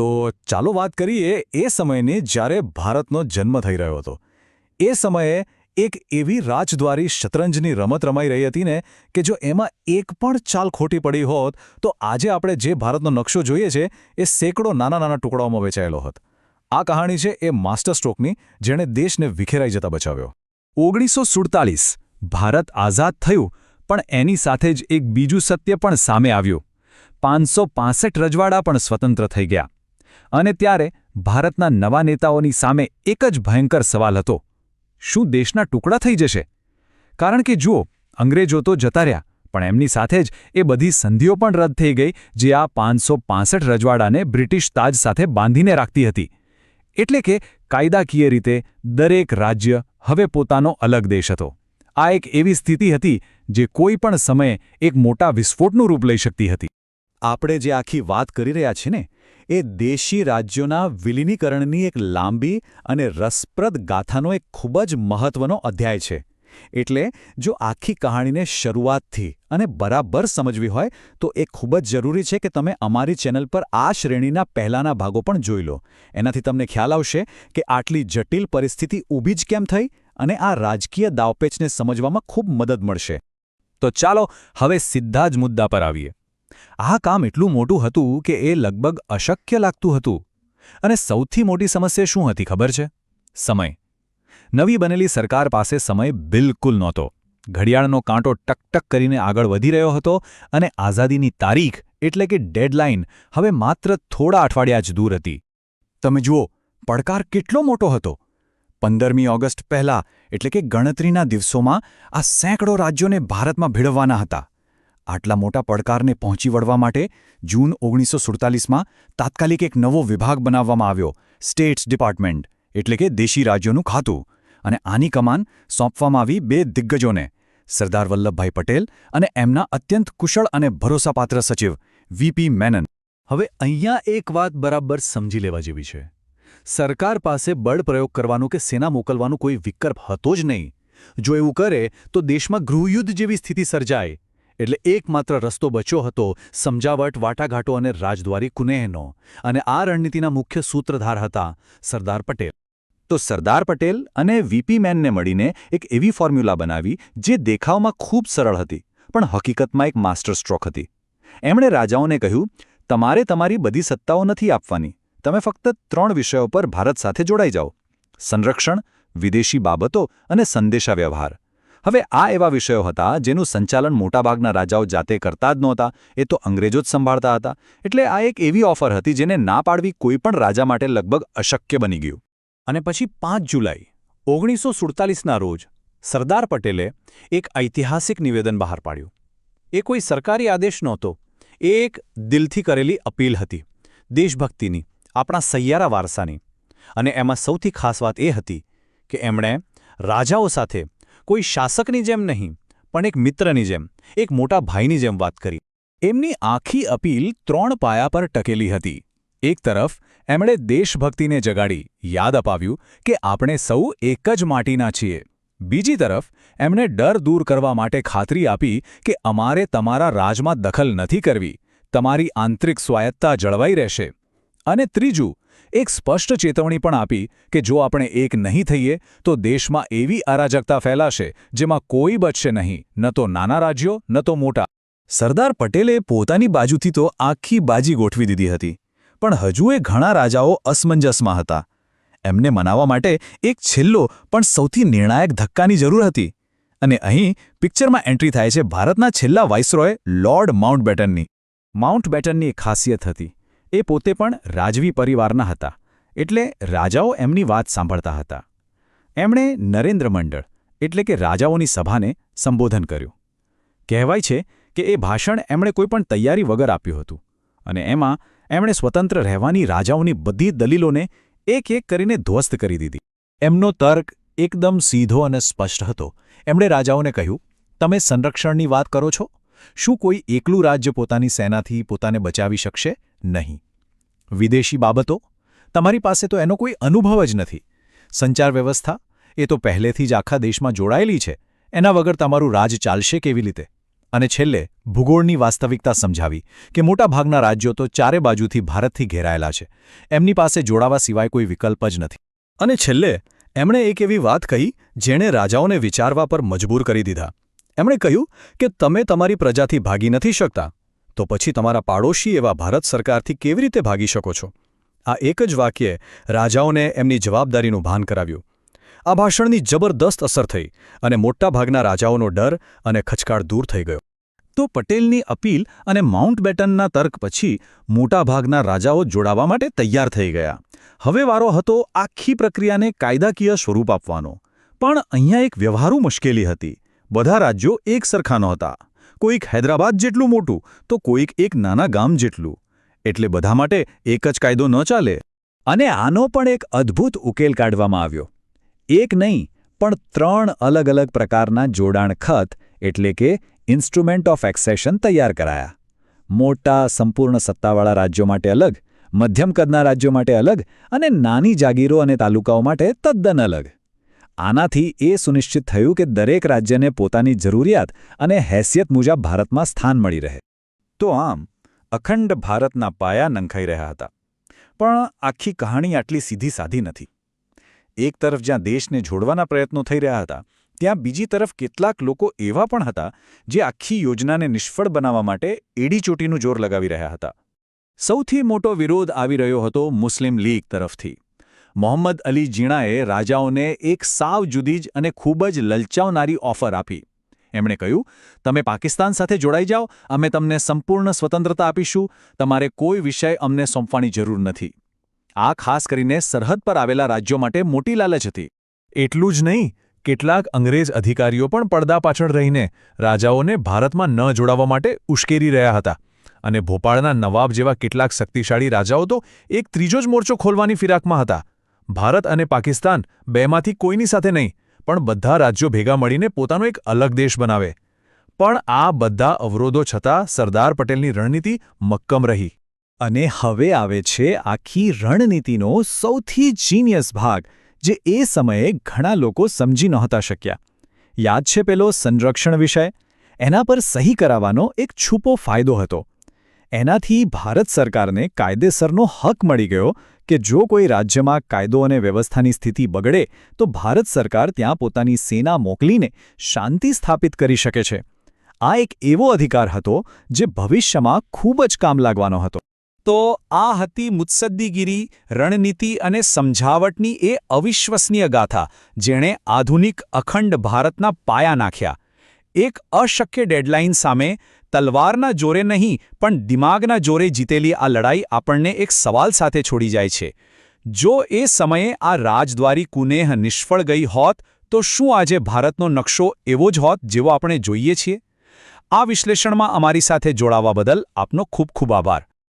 તો ચાલો વાત કરીએ એ સમયની જ્યારે ભારતનો જન્મ થઈ રહ્યો હતો. એ સમયે એક એવી રાજદ્વારી શતરંજની રમત રમાઈ રહી હતી ને કે જો એમાં એક પણ ચાલ ખોટી પડી હોત, તો આજે આપણે જે ભારતનો નકશો જોઈએ છે, એ સેંકડો નાના નાના ટુકડાઓમાં વેચાયેલો હોત. આ કહાણી છે એ માસ્ટર સ્ટ્રોકની, જેણે દેશને વિખેરાઈ જતા બચાવ્યો. ઓગણીસો સુડતાલીસ, ભારત આઝાદ થયું, પણ એની સાથે જ એક બીજું સત્ય પણ સામે આવ્યું. પાંચસો રજવાડા પણ સ્વતંત્ર થઈ ગયા. અને ત્યારે ભારતના નવા નેતાઓની સામે એક જ ભયંકર સવાલ હતો. શું દેશના ટુકડા થઈ જશે? કારણ કે જુઓ, અંગ્રેજો તો જતા રહ્યા, પણ એમની સાથે જ એ બધી સંધિઓ પણ રદ થઈ ગઈ, જે આ પાંચસો પાંસઠ રજવાડાને બ્રિટિશ તાજ સાથે બાંધીને રાખતી હતી. એટલે કે કાયદાકીય રીતે દરેક રાજ્ય હવે પોતાનો અલગ દેશ હતો. આ એક એવી સ્થિતિ હતી, જે કોઈ પણ સમયે એક મોટા વિસ્ફોટનું રૂપ લઈ શકતી હતી. આપણે જે આખી વાત કરી રહ્યા છીએ ને એ દેશી રાજ્યોના વિલીનીકરણની એક લાંબી અને રસપ્રદ ગાથાનો એક ખૂબ જ મહત્વનો અધ્યાય છે. એટલે જો આખી કહાણીને શરૂઆતથી અને બરાબર સમજવી હોય, તો એ ખૂબ જ જરૂરી છે કે તમે અમારી ચેનલ પર આ શ્રેણીના પહેલાના ભાગો પણ જોઈ લો. એનાથી તમને ખ્યાલ આવશે કે આટલી જટિલ પરિસ્થિતિ ઊભી જ કેમ થઈ અને આ રાજકીય દાવપેચને સમજવામાં ખૂબ મદદ મળશે. તો ચાલો હવે સીધા જ મુદ્દા પર આવીએ. આ કામ એટલું મોટું હતું કે એ લગભગ અશક્ય લાગતું હતું. અને સૌથી મોટી સમસ્યા શું હતી ખબર છે? સમય. નવી બનેલી સરકાર પાસે સમય બિલકુલ નહોતો. ઘડિયાળનો કાંટો ટકટક કરીને આગળ વધી રહ્યો હતો અને આઝાદીની તારીખ એટલે કે ડેડલાઇન હવે માત્ર થોડા અઠવાડિયા જ દૂર હતી. તમે જુઓ, પડકાર કેટલો મોટો હતો. પંદરમી ઓગસ્ટ પહેલા એટલે કે ગણતરીના દિવસોમાં આ સેંકડો રાજ્યોને ભારતમાં ભેળવવાના હતા. આટલા મોટા પડકારને પહોંચી વળવા માટે જૂન ઓગણીસો સુડતાલીસમાં તાત્કાલિક એક નવો વિભાગ બનાવવામાં આવ્યો, સ્ટેટ્સ ડિપાર્ટમેન્ટ, એટલે કે દેશી રાજ્યોનું ખાતું. અને આની કમાન સોંપવામાં આવી બે દિગ્ગજોને, સરદાર વલ્લભભાઈ પટેલ અને એમના અત્યંત કુશળ અને ભરોસાપાત્ર સચિવ વીપી મેનન. હવે અહીંયા એક વાત બરાબર સમજી લેવા જેવી છે. સરકાર પાસે બળ પ્રયોગ કરવાનું કે સેના મોકલવાનું કોઈ વિકલ્પ હતો જ નહીં. જો એવું કરે, તો દેશમાં ગૃહયુદ્ધ જેવી સ્થિતિ સર્જાય. એટલે એકમાત્ર રસ્તો બચ્યો હતો સમજાવટ, વાટાઘાટો અને રાજદ્વારી કુનેહનો. અને આ રણનીતિના મુખ્ય સૂત્રધાર હતા સરદાર પટેલ. તો સરદાર પટેલ અને વીપી મેનને મળીને એક એવી ફોર્મ્યુલા બનાવી જે દેખાવમાં ખૂબ સરળ હતી, પણ હકીકતમાં એક માસ્ટર સ્ટ્રોક હતી. એમણે રાજાઓને કહ્યું, તમારે તમારી બધી સત્તાઓ નથી આપવાની. તમે ફક્ત ત્રણ વિષયો પર ભારત સાથે જોડાઈ જાઓ. સંરક્ષણ, વિદેશી બાબતો અને સંદેશાવ્યવહાર. હવે આ એવા વિષયો હતા જેનું સંચાલન મોટાભાગના રાજાઓ જાતે કરતા જ નહોતા. એ તો અંગ્રેજો જ સંભાળતા હતા. એટલે આ એક એવી ઓફર હતી જેને ના પાડવી કોઈપણ રાજા માટે લગભગ અશક્ય બની ગયું. અને પછી પાંચ જુલાઈ, ઓગણીસો સુડતાલીસના રોજ, સરદાર પટેલે એક ઐતિહાસિક નિવેદન બહાર પાડ્યું. એ કોઈ સરકારી આદેશ નહોતો. એ એક દિલથી કરેલી અપીલ હતી. દેશભક્તિની, આપણા સૈયારા વારસાની. અને એમાં સૌથી ખાસ વાત એ હતી કે એમણે રાજાઓ સાથે કોઈ શાસકની જેમ નહીં, પણ એક મિત્રની જેમ, એક મોટા ભાઈની જેમ વાત કરી. એમની આખી અપીલ ત્રણ પાયા પર ટકેલી હતી. એક તરફ, એમણે દેશભક્તિને જગાડી, યાદ અપાવ્યું કે આપણે સૌ એક જ માટીના છીએ. બીજી તરફ, એમણે ડર દૂર કરવા માટે ખાતરી આપી કે અમારે તમારા રાજમાં દખલ નથી કરવી. તમારી આંતરિક સ્વાયત્તા જળવાઈ રહેશે. અને ત્રીજું, એક સ્પષ્ટ ચેતવણી પણ આપી કે જો આપણે એક નહીં થઈએ, તો દેશમાં એવી અરાજકતા ફેલાશે જેમાં કોઈ બચશે નહીં, ન તો નાના રાજ્યો, ન તો મોટા. સરદાર પટેલે પોતાની બાજુથી તો આખી બાજી ગોઠવી દીધી હતી, પણ હજુ એ ઘણા રાજાઓ અસમંજસમાં હતા. એમને મનાવવા માટે એક છેલ્લો પણ સૌથી નિર્ણાયક ધક્કાની જરૂર હતી. અને અહીં પિક્ચરમાં એન્ટ્રી થાય છે ભારતના છેલ્લા વાઇસરોય લોર્ડ માઉન્ટબેટનની. માઉન્ટબેટનની એક ખાસિયત હતી. એ પોતે પણ રાજવી પરિવારના હતા, એટલે રાજાઓ એમની વાત સાંભળતા હતા. એમણે નરેન્દ્ર મંડળ, એટલે કે રાજાઓની સભાને સંબોધન કર્યું. કહેવાય છે કે એ ભાષણ એમણે કોઈપણ તૈયારી વગર આપ્યું હતું, અને એમાં એમણે સ્વતંત્ર રહેવાની રાજાઓની બધી દલીલોને એક એક કરીને ધ્વસ્ત કરી દીધી. એમનો તર્ક એકદમ સીધો અને સ્પષ્ટ હતો. એમણે રાજાઓને કહ્યું, તમે સંરક્ષણની વાત કરો છો? શું કોઈ એકલું રાજ્ય પોતાની સેનાથી પોતાને બચાવી શકશે? નહીં. વિદેશી બાબતો? તમારી પાસે તો એનો કોઈ અનુભવ જ નથી. સંચાર વ્યવસ્થા? એ તો પહેલેથી જ આખા દેશમાં જોડાયેલી છે. એના વગર તમારું રાજ ચાલશે કેવી રીતે? અને છેલ્લે, ભૂગોળની વાસ્તવિકતા સમજાવી કે મોટાભાગના રાજ્યો તો ચારે બાજુથી ભારતથી ઘેરાયેલા છે. એમની પાસે જોડાવા સિવાય કોઈ વિકલ્પ જ નથી. અને છેલ્લે, એમણે એક એવી વાત કહી જેણે રાજાઓને વિચારવા પર મજબૂર કરી દીધા. એમણે કહ્યું કે તમે તમારી પ્રજાથી ભાગી નથી શકતા. તો પછી તમારા પાડોશી એવા ભારત સરકારથી કેવી રીતે ભાગી શકો છો? આ એક જ વાક્યે રાજાઓને એમની જવાબદારીનું ભાન કરાવ્યું. આ ભાષણની જબરદસ્ત અસર થઈ અને મોટાભાગના રાજાઓનો ડર અને ખચકાળ દૂર થઈ ગયો. તો પટેલની અપીલ અને માઉન્ટ બેટનના તર્ક પછી મોટાભાગના રાજાઓ જોડાવા માટે તૈયાર થઈ ગયા. હવે વારો હતો આખી પ્રક્રિયાને કાયદાકીય સ્વરૂપ આપવાનો. પણ અહીંયા એક વ્યવહારુ મુશ્કેલી હતી. બધા રાજ્યો એક સરખા નહોતા. કોઈક હૈદરાબાદ જેટલું મોટું, તો કોઈક એક નાના ગામ જેટલું. એટલે બધા માટે એક જ કાયદો ન ચાલે. અને આનો પણ એક અદ્ભુત ઉકેલ કાઢવામાં આવ્યો. એક નહીં, પણ ત્રણ અલગ અલગ પ્રકારના જોડાણ ખત, એટલે કે ઇન્સ્ટ્રુમેન્ટ ઓફ એક્સેશન તૈયાર કરાયા. મોટા, સંપૂર્ણ સત્તાવાળા રાજ્યો માટે અલગ, મધ્યમ કદના રાજ્યો માટે અલગ અને નાની જાગીરો અને તાલુકાઓ માટે તદ્દન અલગ. આનાથી એ સુનિશ્ચિત થયું કે દરેક રાજ્યને પોતાની જરૂરિયાત અને હેસિયત મુજબ ભારતમાં સ્થાન મળી રહે. તો આમ, અખંડ ભારતના પાયા નંખાઈ રહ્યા હતા. પણ આખી કહાણી આટલી સીધી સાધી નથી. એક તરફ જ્યાં દેશને જોડવાના પ્રયત્નો થઈ રહ્યા હતા, ત્યાં બીજી તરફ કેટલાક લોકો એવા પણ હતા જે આખી યોજનાને નિષ્ફળ બનાવવા માટે એડીચોટીનું જોર લગાવી રહ્યા હતા. સૌથી મોટો વિરોધ આવી રહ્યો હતો મુસ્લિમ લીગ તરફથી. મોહમ્મદ અલી જીણાએ રાજાઓને એક સાવ જુદી જ અને ખૂબ જ લલચાવનારી ઓફર આપી. એમણે કહ્યું, તમે પાકિસ્તાન સાથે જોડાઈ જાઓ, અમે તમને સંપૂર્ણ સ્વતંત્રતા આપીશું, તમારે કોઈ વિષય અમને સોંપવાની જરૂર નથી. આ ખાસ કરીને સરહદ પર આવેલા રાજ્યો માટે મોટી લાલચ હતી. એટલું જ નહીં, કેટલાક અંગ્રેજ અધિકારીઓ પણ પડદા પાછળ રહીને રાજાઓને ભારતમાં ન જોડાવા માટે ઉશ્કેરી રહ્યા હતા અને ભોપાળના નવાબ જેવા કેટલાક શક્તિશાળી રાજાઓ તો એક ત્રીજો જ મોરચો ખોલવાની ફિરાકમાં હતા. ભારત અને પાકિસ્તાન બેમાંથી કોઈની સાથે નહીં, પણ બધા રાજ્યો ભેગા મળીને પોતાનો એક અલગ દેશ બનાવે. પણ આ બધા અવરોધો છતાં સરદાર પટેલની રણનીતિ મક્કમ રહી. અને હવે આવે છે આખી રણનીતિનો સૌથી જીનિયસ ભાગ, જે એ સમયે ઘણા લોકો સમજી નહોતા શક્યા. યાદ છે પેલો સંરક્ષણ વિષય? એના પર સહી કરાવવાનો એક છૂપો ફાયદો હતો. એનાથી ભારત સરકારને કાયદેસરનો હક મળી ગયો કે જો કોઈ રાજ્યમાં કાયદો અને વ્યવસ્થાની સ્થિતિ બગડે, તો ભારત સરકાર ત્યાં પોતાની સેના મોકલીને શાંતિ સ્થાપિત કરી શકે છે. આ એક એવો અધિકાર હતો, જે ભવિષ્યમાં ખૂબ જ કામ લાગવાનો હતો. તો આ હતી મુત્સદ્દીગીરી, રણનીતિ અને સમજાવટની એ અવિશ્વસનીય ગાથા, જેણે આધુનિક અખંડ ભારતના પાયા નાખ્યા. એક અશક્ય ડેડલાઇન સામે તલવારના જોરે નહીં, પણ દિમાગના જોરે જીતેલી આ લડાઈ આપણને એક સવાલ સાથે છોડી જાય છે. જો એ સમયે આ રાજદ્વારી કુનેહ નિષ્ફળ ગઈ હોત, તો શું આજે ભારતનો નકશો એવો જ હોત જેવો આપણે જોઈએ છીએ? આ વિશ્લેષણમાં અમારી સાથે જોડાવા બદલ આપનો ખૂબ ખૂબ આભાર.